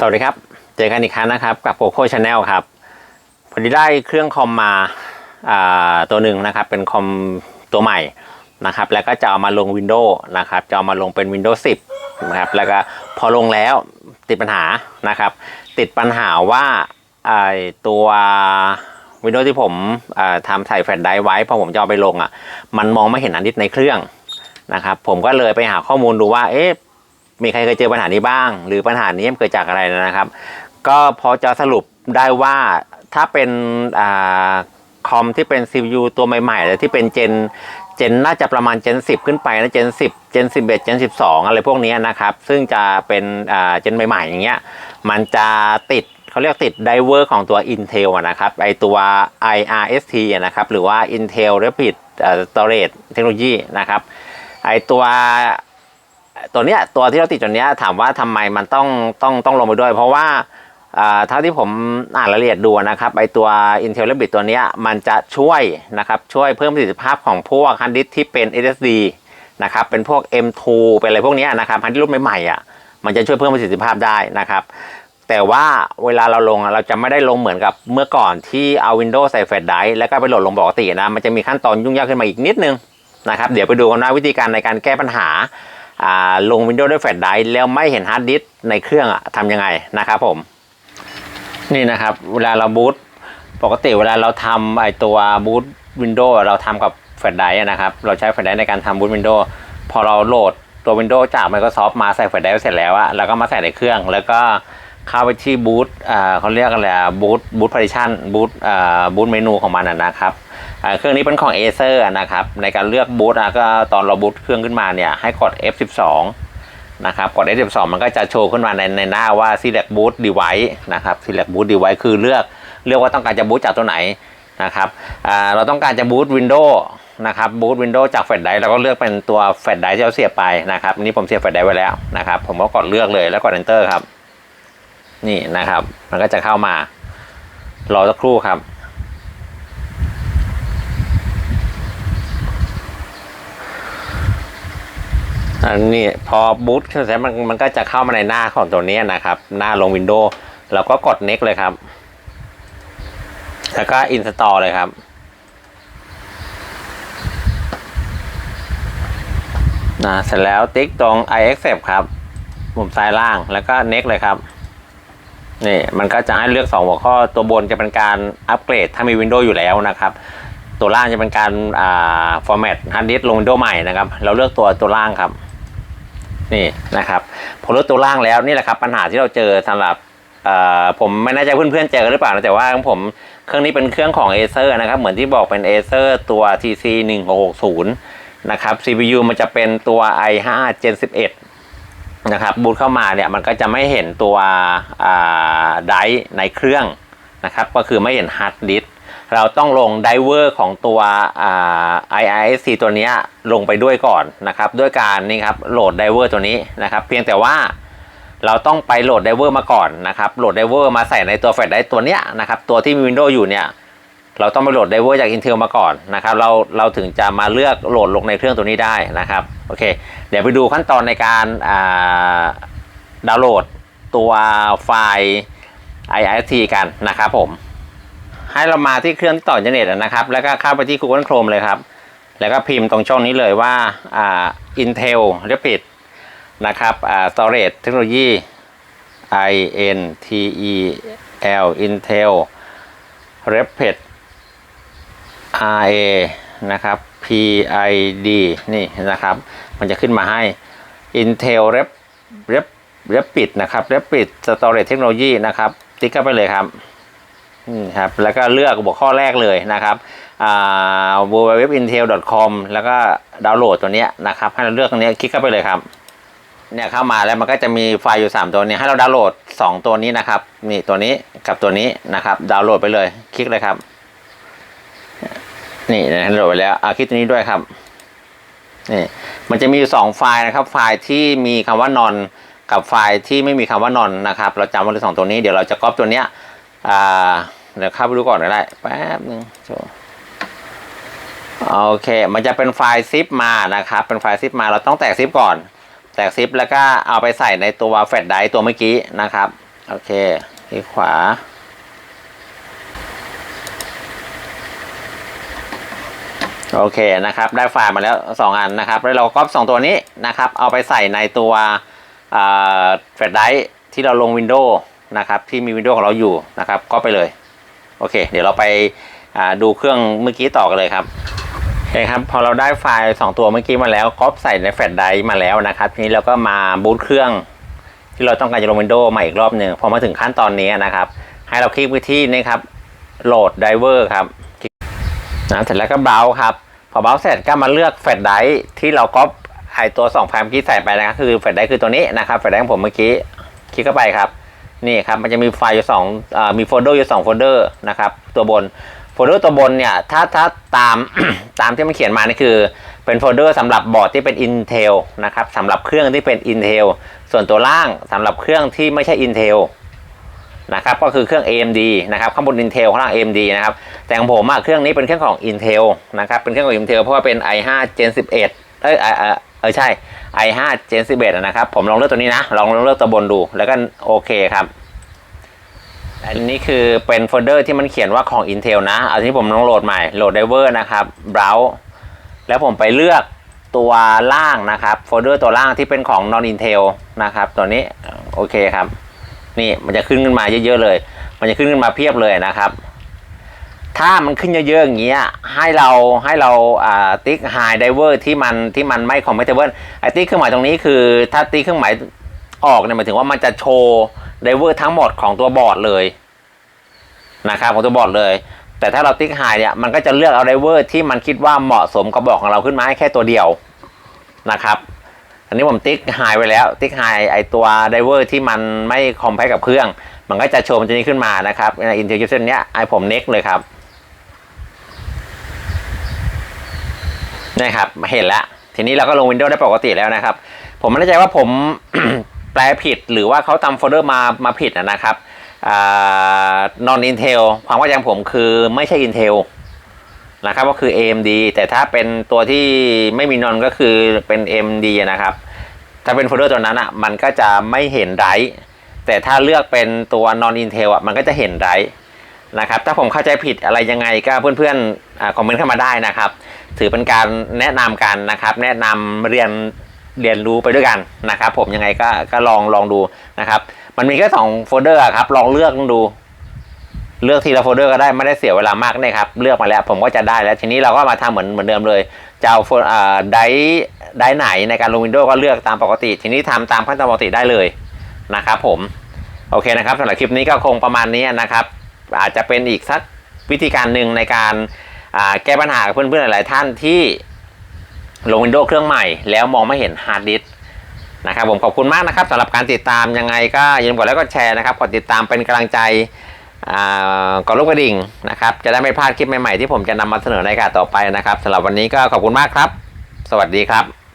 สวัสดีครับ เจอกันอีกครั้งนะครับ กับโ o โ o ชาแนลครับพอดีได้เครื่องคอมมาอ่าตัวหนึ่งนะครับ เป็นคอมตัวใหม่นะครับ แล้วก็จะเอามาลง Windows นะครับ จะเอามาลงเป็น Windows 10 นะครับ แล้วก็พอลงแล้วติดปัญหานะครับ ติดปัญหาว่าไอ้ตัว Windows ที่ผมทำใส่แฟลชไดรฟ์ไว้พอผมจะเอาไปลงอะ มันมองไม่เห็นอันดิสในเครื่องนะครับ ผมก็เลยไปหาข้อมูลดูว่า เอ๊ะ มีใครเคยเจอปัญหานี้บ้าง หรือปัญหานี้เกิดจากอะไรนะครับ ก็พอจะสรุปได้ว่าถ้าเป็นอคอมที่เป็น CPU ตัวใหม่ๆแต่ที่เป็นเจนเจนน่าจะประมาณเจน 10 ขึ้นไปนะเจน 10 เจน 11 เจน 12 อะไรพวกนี้นะครับ ซึ่งจะเป็นเจนใหม่ๆอย่างเงี้ยมันจะติดเขาเรียกติดไดเวอร์ของตัว Intel นะครับไอตัว IRST นะครับหรือว่า Intel Rapid Storage Technology นะครับไอตัว ตัวเนี้ยตัวที่เราติดตัวเนี้ยถามว่าทำไมมันต้องต้องต้องลงไปด้วย เพราะว่าอ่าเท่าที่ผมอ่านรายละเอียดดูนะครับไอตัว Intel Rapid ตัวเนี้ยมันจะช่วยนะครับช่วยเพิ่มประสิทธิภาพของพวกฮาร์ดดิสที่เป็น SSD นะครับเป็นพวก M2 เป็นอะไรพวกเนี้ยนะครับฮาร์ดดิสรุ่นใหม่ๆอะมันจะช่วยเพิ่มประสิทธิภาพได้นะครับ แต่ว่าเวลาเราลงเราจะไม่ได้ลงเหมือนกับเมื่อก่อนที่เอา Windows ใส่แฟลชไดร์แล้วก็ไปโหลดลงปกตินะมันจะมีขั้นตอนยุ่งยากขึ้นมาอีกนิดนึงนะครับเดี๋ยวไปดูกันว่าวิธีการในการแก้ปัญหา ลง Windows ด้วยแฟลชไดรฟ์แล้วไม่เห็นฮาร์ดดิสก์ในเครื่องอะทำยังไงนะครับผม นี่นะครับ เวลาเราบูตปกติเวลาเราทำไอตัวบูต Windows เราทำกับแฟลชไดร์นะครับ เราใช้แฟลชไดรฟ์ในการทำบูต Windows พอเราโหลดตัว Windows จาก Microsoft มาใส่แฟลชไดรฟ์เสร็จแล้วอะแล้วก็มาใส่ในเครื่อง แล้วก็เข้าไปที่บูตเขาเรียกอะไรอะบูตบูตพาริชันบูตบูตเมนูของมันอะนะครับ เครื่องนี้เป็นของ Acer นะครับในการเลือกบูตอะก็ตอนเราบูตเครื่องขึ้นมาเนี่ยให้กด F12 นะครับกด F12 มันก็จะโชว์ขึ้นมาในในหน้าว่า select boot device นะครับ select boot device คือเลือกเลือกว่าต้องการจะบูตจากตัวไหนนะครับเราต้องการจะบูต Windows นะครับบูต Windows จากแฟลชไดรฟ์เราก็เลือกเป็นตัวแฟลชไดรฟ์ที่เราเสียบไปนะครับนี่ผมเสียบแฟลชไดรฟ์ไว้แล้วนะครับผมก็กดเลือกเลยแล้วกด enter ครับนี่นะครับ มันก็จะเข้ามา รอสักครู่ครับ อันนี้พอบูตเสร็จมันมันก็จะเข้ามาในหน้าของตัวนี้นะครับ หน้าลงวินโดว์เราก็กด next เลยครับ แล้วก็ install เลยครับนะเสร็จแล้วติ๊กตรง i accept ครับปุ่มซ้ายล่างแล้วก็ next เลยครับนี่มันก็จะให้เลือก 2 หัวข้อตัวบนจะเป็นการอัปเกรดถ้ามี Windows อยู่แล้วนะครับ ตัวล่างจะเป็นการอ่า format hard disk ลง Windows ใหม่นะครับ เราเลือกตัวตัวล่างครับ นี่นะครับพอลือกตัวล่างแล้วนี่แหละครับปัญหาที่เราเจอสำหรับผมไม่แน่ใจเพื่อนๆเจอหรือเปล่านะแต่ว่าของผมเครื่องนี้เป็นเครื่องของ Acer นะครับเหมือนที่บอกเป็น Acer ตัว TC 1660นะครับ CPU มันจะเป็นตัว i5 Gen 11นะครับบูตเข้ามาเนี่ยมันก็จะไม่เห็นตัวไดร์ในเครื่องนะครับก็คือไม่เห็นฮาร์ดดิสก์ เราต้องลงไดเวอร์ของตัว IISC ตัวนี้ลงไปด้วยก่อนนะครับ ด้วยการนี่ครับโหลดไดเวอร์ตัวนี้นะครับ เพียงแต่ว่าเราต้องไปโหลดไดเวอร์มาก่อนนะครับ โหลดไดเวอร์มาใส่ในตัวแฟลชไดร์ตัวเนี้ยนะครับ ตัวที่มี Windows อยู่เนี่ย เราต้องไปโหลดไดเวอร์จาก Intel มาก่อนนะครับ เราเราถึงจะมาเลือกโหลดลงในเครื่องตัวนี้ได้นะครับ โอเค เดี๋ยวไปดูขั้นตอนในการดาวน์โหลดตัวไฟล์ IIT กันนะครับผม ให้เรามาที่เครื่องที่ต่ออินเทอร์เน็ตนะครับ แล้วก็เข้าไปที่ Google Chrome เลยครับ แล้วก็พิมพ์ตรงช่องนี้เลยว่าอ่า Intel Rapid นะครับอ่า Storage Technology I N T E L Intel Rapid R A นะครับ P I D นี่นะครับ มันจะขึ้นมาให้ Intel Rap Rap Rapid นะครับ Rapid Storage Technology นะครับ ติ๊กเข้าไปเลยครับ ครับแล้วก็เลือกหัวข้อแรกเลยนะครับอ่า www.intel.com แล้วก็ดาวน์โหลดตัวนี้นะครับ ให้เราเลือกตรงนี้คลิกเข้าไปเลยครับ เนี่ยเข้ามาแล้วมันก็จะมีไฟล์อยู่ 3 ตัวนี้ให้เราดาวน์โหลด 2 ตัวนี้นะครับนี่ตัวนี้กับตัวนี้นะครับ ดาวน์โหลดไปเลย คลิกเลยครับ นี่ดาวน์โหลดไปแล้วอาคลิกตัวนี้ด้วยครับนี่มันจะมีอยู่สองไฟล์นะครับ ไฟล์ที่มีคำว่านอนกับไฟล์ที่ไม่มีคำว่านอนนะครับ เราจำไว้เลยสองตัวนี้เดี๋ยวเราจะก๊อปตัวเนี้ยอ่า เดี๋ยวเข้าไปดูก่อนก็ได้แป๊บนึงโชว์โอเค มันจะเป็นไฟล์ซิปมานะครับ เป็นไฟล์ซิปมาเราต้องแตกซิปก่อน แตกซิปแล้วก็เอาไปใส่ในตัวแฟลชไดร์ตัวเมื่อกี้นะครับ โอเคคลิกขวา โอเคนะครับ ได้ไฟล์มาแล้ว 2 อันนะครับ แล้วเราก็สองตัวนี้นะครับ เอาไปใส่ในตัวแฟลชไดร์ที่เราลง Windows นะครับ ที่มี Windows ของเราอยู่นะครับ ก็ไปเลย โอเค เดี๋ยวเราไปดูเครื่องเมื่อกี้ต่อกันเลยครับโอเคครับพอเราได้ไฟล์ 2 ตัวเมื่อกี้มาแล้วก็ใส่ในแฟลชไดร์มาแล้วนะครับทีนี้เราก็มาบูตเครื่อง ที่เราต้องการจะลง Windows มาอีกรอบหนึ่งพอมาถึงขั้นตอนนี้นะครับ ให้เราคลิกไปที่นี่ครับโหลดไดเวอร์ครับนะเสร็จแล้วก็เบราว์ครับ พอเบราว์เสร็จก็มาเลือกแฟลชไดร์ที่เราก๊อปไอตัว2แฟลมกี้ใส่ไปนะครับคือแฟลชไดร์คือตัวนี้นะครับแฟลชไดร์ของผมเมื่อกี้คลิกเข้าไปครับ นี่ครับมันจะมีไฟล์อยู่สองอมีโฟลเดอร์อยู่สองโฟลเดอร์นะครับตัวบนโฟลเดอร์ตัวบนเนี่ยถ้าถ้าตามตามที่มันเขียนมานี่คือเป็นโฟลเดอร์สำหรับบอร์ดที่เป็น Intel นะครับสำหรับเครื่องที่เป็น Intel ส่วนตัวล่างสำหรับเครื่องที่ไม่ใช่ Intel นะครับก็คือเครื่อง AMD นะครับข้างบน Intel ข้างล่าง AMD นะครับแต่ของผมอะเครื่องนี้เป็นเครื่องของ Intel นะครับเป็นเครื่องของ Intel เพราะว่าเป็น i5 Gen 11เอ้ย ออเออใช่ i5 Gen 11อะนะครับผมลองเลือกตัวนี้นะ ลองลองเลือกตัวบนดูแล้วก็โอเคครับ อันนี้คือเป็นโฟลเดอร์ที่มันเขียนว่าของ Intel นะเอาที่ผมลองโหลดใหม่โหลด Driver นะครับ Browse แล้วผมไปเลือกตัวล่างนะครับโฟลเดอร์ตัวล่างที่เป็นของ non Intel นะครับตัวนี้โอเคครับ นี่มันจะขึ้นขึ้นมาเยอะๆเลย มันจะขึ้นขึ้นมาเพียบเลยนะครับ ถ้ามันขึ้นเยอะๆอย่างเงี้ยให้เราให้เราอ่าติ๊ก high diver ที่มันที่มันไม่ compatible ไอ้ติ๊กเครื่องหมายตรงนี้คือ ถ้าติ๊กเครื่องหมายออกเนี่ยหมายถึงว่ามันจะโชว์ diver ทั้งหมดของตัวบอร์ดเลยนะครับของตัวบอร์ดเลย แต่ถ้าเราติ๊ก high เนี่ยมันก็จะเลือกเอา diver ที่มันคิดว่าเหมาะสมกับบอร์ดของเราขึ้นมาให้แค่ตัวเดียวนะครับอันนี้ผมติ๊กไฮไว้แล้ว ติ๊กไฮไอตัวไดเวอร์ที่มันไม่คอมไพกับเครื่อง มันก็จะโชว์มันจะนี้ขึ้นมานะครับในอินเทอร์เซนเนี้ยไอผมเน็กเลยครับ นี่ครับเห็นแล้วทีนี้เราก็ลง Windows ได้ปกติแล้วนะครับ ผมไม่แน่ใจว่าผม แปลผิดหรือว่าเขาทำโฟลเดอร์มามาผิดนะครับนอนอินเทลความว่าอย่างผมคือไม่ใช่ Intel นะครับก็คือ AMD แต่ถ้าเป็นตัวที่ไม่มีนอนก็คือเป็น AMD นะครับ ถ้าเป็นโฟลเดอร์ตัวนั้นอะมันก็จะไม่เห็นไรแต่ถ้าเลือกเป็นตัวนอน Intel อะมันก็จะเห็นไรนะครับ ถ้าผมเข้าใจผิดอะไรยังไงก็เพื่อนๆคอมเมนต์เข้ามาได้นะครับ ถือเป็นการแนะนำกันนะครับ แนะนำเรียนเรียนรู้ไปด้วยกันนะครับ ผมยังไงก็ก็ลองลองดูนะครับ มันมีแค่สองโฟลเดอร์ครับลองเลือกดู เลือกทีละโฟลเดอร์ก็ได้ไม่ได้เสียเวลามากนี่ครับเลือกมาแล้วผมก็จะได้แล้วทีนี้เราก็มาทำเหมือนเหมือนเดิมเลยจะเอาโฟลอ่าไดไดไหนในการลงวินโดว์ก็เลือกตามปกติ ทีนี้ทำตามขั้นตอนปกติได้เลยนะครับผมโอเคนะครับสำหรับคลิปนี้ก็คงประมาณนี้นะครับ อาจจะเป็นอีกสักวิธีการหนึ่งในการ แก้ปัญหาเพื่อนๆ หลาย ๆ ท่านที่ลงวินโดว์เครื่องใหม่ แล้วมองไม่เห็นฮาร์ดดิสนะครับผมขอบคุณมากนะครับสำหรับการติดตามยังไงก็อย่าลืมกดไลค์กดแชร์นะครับกดติดตามเป็นกำลังใจอ่ากดรูกกระดิ่งนะครับจะได้ไม่พลาดคลิปใหม่ ๆ ที่ผมจะนำมาเสนอในการต่อไปนะครับสำหรับวันนี้ก็ขอบคุณมากครับ สวัสดีครับ